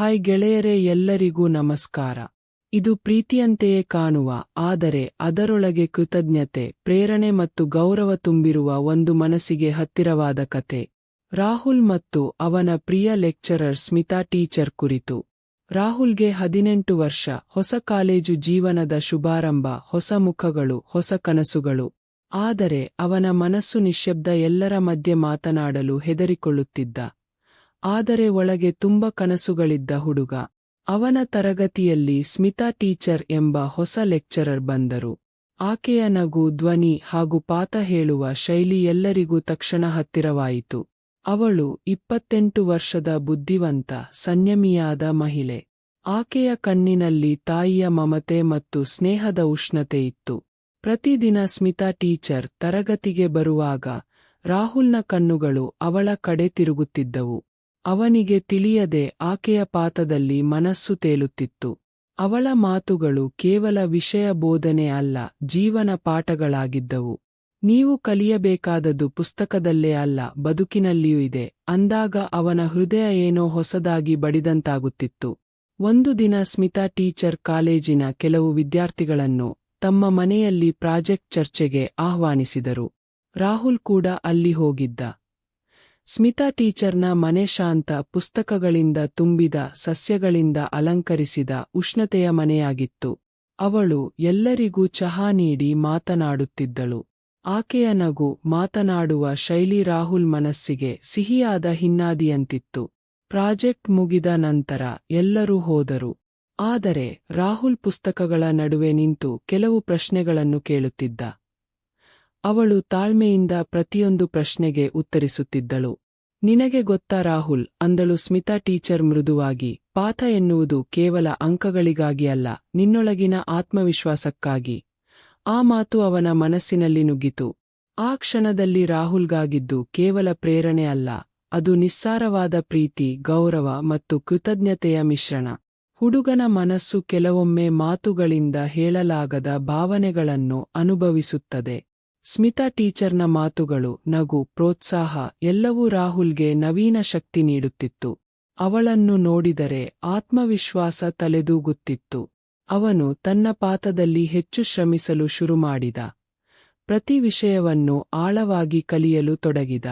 Hi ಗೆಳೆಯರೇ, ಎಲ್ಲರಿಗೂ ನಮಸ್ಕಾರ. ಇದು ಪ್ರೀತಿಯಂತೆಯೇ ಕಾಣುವ, ಆದರೆ ಅದರೊಳಗೆ ಕೃತಜ್ಞತೆ, ಪ್ರೇರಣೆ ಮತ್ತು ಗೌರವ ತುಂಬಿರುವ ಒಂದು ಮನಸ್ಸಿಗೆ ಹತ್ತಿರವಾದ ಕತೆ ರಾಹುಲ್ ಮತ್ತು ಅವನ ಪ್ರಿಯ ಲೆಕ್ಚರರ್ ಸ್ಮಿತಾ ಟೀಚರ್ ಕುರಿತು. ರಾಹುಲ್ಗೆ ಹದಿನೆಂಟು ವರ್ಷ, ಹೊಸ ಕಾಲೇಜು ಜೀವನದ ಶುಭಾರಂಭ, ಹೊಸ ಮುಖಗಳು, ಹೊಸ ಕನಸುಗಳು. ಆದರೆ ಅವನ ಮನಸ್ಸು ನಿಶ್ಯಬ್ದ ಎಲ್ಲರ ಮಧ್ಯೆ ಮಾತನಾಡಲು ಹೆದರಿಕೊಳ್ಳುತ್ತಿದ್ದ. ಆದರೆ ಒಳಗೆ ತುಂಬ ಕನಸುಗಳಿದ್ದ ಹುಡುಗ. ಅವನ ತರಗತಿಯಲ್ಲಿ ಸ್ಮಿತಾ ಟೀಚರ್ ಎಂಬ ಹೊಸ ಲೆಕ್ಚರರ್ ಬಂದರು. ಆಕೆಯ ನಗು, ಧ್ವನಿ ಹಾಗೂ ಪಾತ ಹೇಳುವ ಶೈಲಿ ಎಲ್ಲರಿಗೂ ತಕ್ಷಣ ಹತ್ತಿರವಾಯಿತು. ಅವಳು ಇಪ್ಪತ್ತೆಂಟು ವರ್ಷದ ಬುದ್ಧಿವಂತ ಸಂಯಮಿಯಾದ ಮಹಿಳೆ. ಆಕೆಯ ಕಣ್ಣಿನಲ್ಲಿ ತಾಯಿಯ ಮಮತೆ ಮತ್ತು ಸ್ನೇಹದ ಉಷ್ಣತೆ ಇತ್ತು. ಪ್ರತಿದಿನ ಸ್ಮಿತಾ ಟೀಚರ್ ತರಗತಿಗೆ ಬರುವಾಗ ರಾಹುಲ್ನ ಕಣ್ಣುಗಳು ಅವಳ ಕಡೆ ತಿರುಗುತ್ತಿದ್ದವು. ಅವನಿಗೆ ತಿಳಿಯದೆ ಆಕೆಯ ಪಾತದಲ್ಲಿ ಮನಸ್ಸು ತೇಲುತ್ತಿತ್ತು. ಅವಳ ಮಾತುಗಳು ಕೇವಲ ವಿಷಯ ಬೋಧನೆ ಅಲ್ಲ, ಜೀವನ ಪಾಠಗಳಾಗಿದ್ದವು. ನೀವು ಕಲಿಯಬೇಕಾದದ್ದು ಪುಸ್ತಕದಲ್ಲೇ ಅಲ್ಲ, ಬದುಕಿನಲ್ಲಿಯೂ ಇದೆ. ಅಂದಾಗ ಅವನ ಹೃದಯ ಏನೋ ಹೊಸದಾಗಿ ಬಡಿದಂತಾಗುತ್ತಿತ್ತು. ಒಂದು ದಿನ ಸ್ಮಿತಾ ಟೀಚರ್ ಕಾಲೇಜಿನ ಕೆಲವು ವಿದ್ಯಾರ್ಥಿಗಳನ್ನು ತಮ್ಮ ಮನೆಯಲ್ಲಿ ಪ್ರಾಜೆಕ್ಟ್ ಚರ್ಚೆಗೆ ಆಹ್ವಾನಿಸಿದರು. ರಾಹುಲ್ ಕೂಡ ಅಲ್ಲಿ ಹೋಗಿದ್ದ. ಸ್ಮಿತಾ ಟೀಚರ್ನ ಮನೆ ಶಾಂತ ಪುಸ್ತಕಗಳಿಂದ ತುಂಬಿದ ಸಸ್ಯಗಳಿಂದ ಅಲಂಕರಿಸಿದ ಉಷ್ಣತೆಯ ಮನೆಯಾಗಿತ್ತು. ಅವಳು ಎಲ್ಲರಿಗೂ ಚಹಾ ನೀಡಿ ಮಾತನಾಡುತ್ತಿದ್ದಳು. ಆಕೆಯ ನಗು ಮಾತನಾಡುವ ಶೈಲಿ ರಾಹುಲ್ ಮನಸ್ಸಿಗೆ ಸಿಹಿಯಾದ ಹಿನ್ನಾದಿಯಂತಿತ್ತು. ಪ್ರಾಜೆಕ್ಟ್ ಮುಗಿದ ನಂತರ ಎಲ್ಲರೂ ಹೋದರು. ಆದರೆ ರಾಹುಲ್ ಪುಸ್ತಕಗಳ ನಡುವೆ ನಿಂತು ಕೆಲವು ಪ್ರಶ್ನೆಗಳನ್ನು ಕೇಳುತ್ತಿದ್ದ. ಅವಳು ತಾಳ್ಮೆಯಿಂದ ಪ್ರತಿಯೊಂದು ಪ್ರಶ್ನೆಗೆ ಉತ್ತರಿಸುತ್ತಿದ್ದಳು. ನಿನಗೆ ಗೊತ್ತಾ ರಾಹುಲ್ ಅಂದಳು ಸ್ಮಿತಾ ಟೀಚರ್ ಮೃದುವಾಗಿ. ಪಾಠ ಎನ್ನುವುದು ಕೇವಲ ಅಂಕಗಳಿಗಾಗಿ ಅಲ್ಲ, ನಿನ್ನೊಳಗಿನ ಆತ್ಮವಿಶ್ವಾಸಕ್ಕಾಗಿ. ಆ ಮಾತು ಅವನ ಮನಸ್ಸಿನಲ್ಲಿ ನುಗ್ಗಿತು. ಆ ಕ್ಷಣದಲ್ಲಿ ರಾಹುಲ್ಗಾಗಿದ್ದು ಕೇವಲ ಪ್ರೇರಣೆ ಅಲ್ಲ, ಅದು ನಿಸ್ಸಾರವಾದ ಪ್ರೀತಿ, ಗೌರವ ಮತ್ತು ಕೃತಜ್ಞತೆಯ ಮಿಶ್ರಣ. ಹುಡುಗನ ಮನಸ್ಸು ಕೆಲವೊಮ್ಮೆ ಮಾತುಗಳಿಂದ ಹೇಳಲಾಗದ ಭಾವನೆಗಳನ್ನು ಅನುಭವಿಸುತ್ತದೆ. ಸ್ಮಿತಾ ಟೀಚರ್ನ ಮಾತುಗಳು, ನಗು, ಪ್ರೋತ್ಸಾಹ ಎಲ್ಲವೂ ರಾಹುಲ್ಗೆ ನವೀನ ಶಕ್ತಿ ನೀಡುತ್ತಿತ್ತು. ಅವಳನ್ನು ನೋಡಿದರೆ ಆತ್ಮವಿಶ್ವಾಸ ತಲೆದೂಗುತ್ತಿತ್ತು. ಅವನು ತನ್ನ ಪಾತದಲ್ಲಿ ಹೆಚ್ಚು ಶ್ರಮಿಸಲು ಶುರುಮಾಡಿದ. ಪ್ರತಿ ವಿಷಯವನ್ನು ಆಳವಾಗಿ ಕಲಿಯಲು ತೊಡಗಿದ.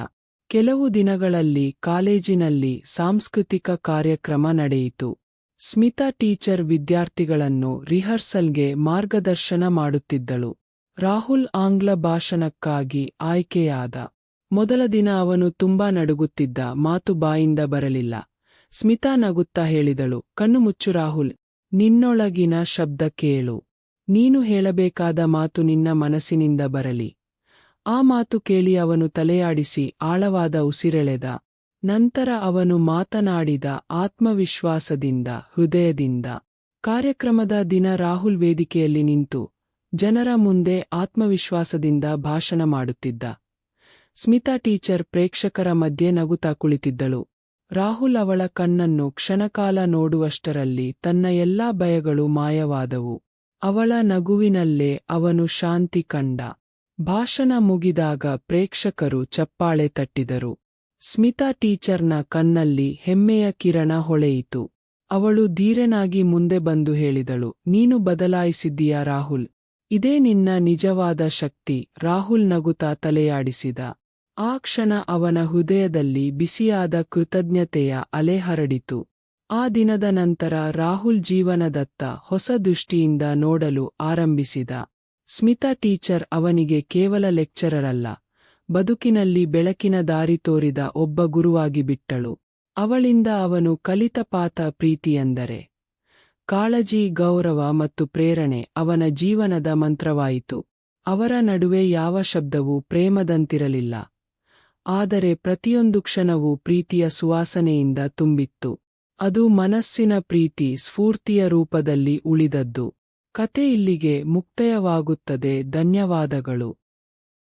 ಕೆಲವು ದಿನಗಳಲ್ಲಿ ಕಾಲೇಜಿನಲ್ಲಿ ಸಾಂಸ್ಕೃತಿಕ ಕಾರ್ಯಕ್ರಮ ನಡೆಯಿತು. ಸ್ಮಿತಾ ಟೀಚರ್ ವಿದ್ಯಾರ್ಥಿಗಳನ್ನು ರಿಹರ್ಸಲ್ಗೆ ಮಾರ್ಗದರ್ಶನ ಮಾಡುತ್ತಿದ್ದಳು. ರಾಹುಲ್ ಆಂಗ್ಲ ಭಾಷಣಕ್ಕಾಗಿ ಆಯ್ಕೆಯಾದ. ಮೊದಲ ದಿನ ಅವನು ತುಂಬಾ ನಡುಗುತ್ತಿದ್ದ ಮಾತು ಬಾಯಿಂದ ಬರಲಿಲ್ಲ. ಸ್ಮಿತಾ ನಗುತ್ತಾ ಹೇಳಿದಳು, ಕಣ್ಣು ಮುಚ್ಚು ರಾಹುಲ್, ನಿನ್ನೊಳಗಿನ ಶಬ್ದ ಕೇಳು. ನೀನು ಹೇಳಬೇಕಾದ ಮಾತು ನಿನ್ನ ಮನಸ್ಸಿನಿಂದ ಬರಲಿ. ಆ ಮಾತು ಕೇಳಿ ಅವನು ತಲೆಯಾಡಿಸಿ ಆಳವಾದ ಉಸಿರೆಳೆದ. ನಂತರ ಅವನು ಮಾತನಾಡಿದ ಆತ್ಮವಿಶ್ವಾಸದಿಂದ, ಹೃದಯದಿಂದ. ಕಾರ್ಯಕ್ರಮದ ದಿನ ರಾಹುಲ್ ವೇದಿಕೆಯಲ್ಲಿ ನಿಂತು ಜನರ ಮುಂದೆ ಆತ್ಮವಿಶ್ವಾಸದಿಂದ ಭಾಷಣ ಮಾಡುತ್ತಿದ್ದ. ಸ್ಮಿತಾ ಟೀಚರ್ ಪ್ರೇಕ್ಷಕರ ಮಧ್ಯೆ ನಗುತ್ತಾ ಕುಳಿತಿದ್ದಳು. ರಾಹುಲ್ ಅವಳ ಕಣ್ಣನ್ನು ಕ್ಷಣಕಾಲ ನೋಡುವಷ್ಟರಲ್ಲಿ ತನ್ನ ಎಲ್ಲಾ ಭಯಗಳು ಮಾಯವಾದವು. ಅವಳ ನಗುವಿನಲ್ಲೇ ಅವನು ಶಾಂತಿ ಕಂಡ. ಭಾಷಣ ಮುಗಿದಾಗ ಪ್ರೇಕ್ಷಕರು ಚಪ್ಪಾಳೆ ತಟ್ಟಿದರು. ಸ್ಮಿತಾ ಟೀಚರ್ನ ಕಣ್ಣಲ್ಲಿ ಹೆಮ್ಮೆಯ ಕಿರಣ ಹೊಳೆಯಿತು. ಅವಳು ಧೀರನಾಗಿ ಮುಂದೆ ಬಂದು ಹೇಳಿದಳು, ನೀನು ಬದಲಾಯಿಸಿದ್ದೀಯಾ ರಾಹುಲ್? ಇದೇ ನಿನ್ನ ನಿಜವಾದ ಶಕ್ತಿ, ರಾಹುಲ್ ನಗುತ್ತಾ ತಲೆಯಾಡಿಸಿದ. ಆ ಕ್ಷಣ ಅವನ ಹೃದಯದಲ್ಲಿ ಬಿಸಿಯಾದ ಕೃತಜ್ಞತೆಯ ಅಲೆ ಹರಡಿತು. ಆ ದಿನದ ನಂತರ ರಾಹುಲ್ ಜೀವನದತ್ತ ಹೊಸ ದೃಷ್ಟಿಯಿಂದ ನೋಡಲು ಆರಂಭಿಸಿದ. ಸ್ಮಿತಾ ಟೀಚರ್ ಅವನಿಗೆ ಕೇವಲ ಲೆಕ್ಚರರಲ್ಲ, ಬದುಕಿನಲ್ಲಿ ಬೆಳಕಿನ ದಾರಿ ತೋರಿದ ಒಬ್ಬ ಗುರುವಾಗಿ ಬಿಟ್ಟಳು ಅವಳಿಂದ ಅವನು ಕಲಿತ ಪಾತ ಪ್ರೀತಿಯೆಂದರೆ ಕಾಳಜಿ, ಗೌರವ ಮತ್ತು ಪ್ರೇರಣೆ ಅವನ ಜೀವನದ ಮಂತ್ರವಾಯಿತು. ಅವರ ನಡುವೆ ಯಾವ ಶಬ್ದವೂ ಪ್ರೇಮದಂತಿರಲಿಲ್ಲ. ಆದರೆ ಪ್ರತಿಯೊಂದು ಕ್ಷಣವೂ ಪ್ರೀತಿಯ ಸುವಾಸನೆಯಿಂದ ತುಂಬಿತ್ತು. ಅದು ಮನಸ್ಸಿನ ಪ್ರೀತಿ ಸ್ಫೂರ್ತಿಯ ರೂಪದಲ್ಲಿ ಉಳಿದದ್ದು. ಕತೆ ಇಲ್ಲಿಗೆ ಮುಕ್ತಾಯವಾಗುತ್ತದೆ. ಧನ್ಯವಾದಗಳು.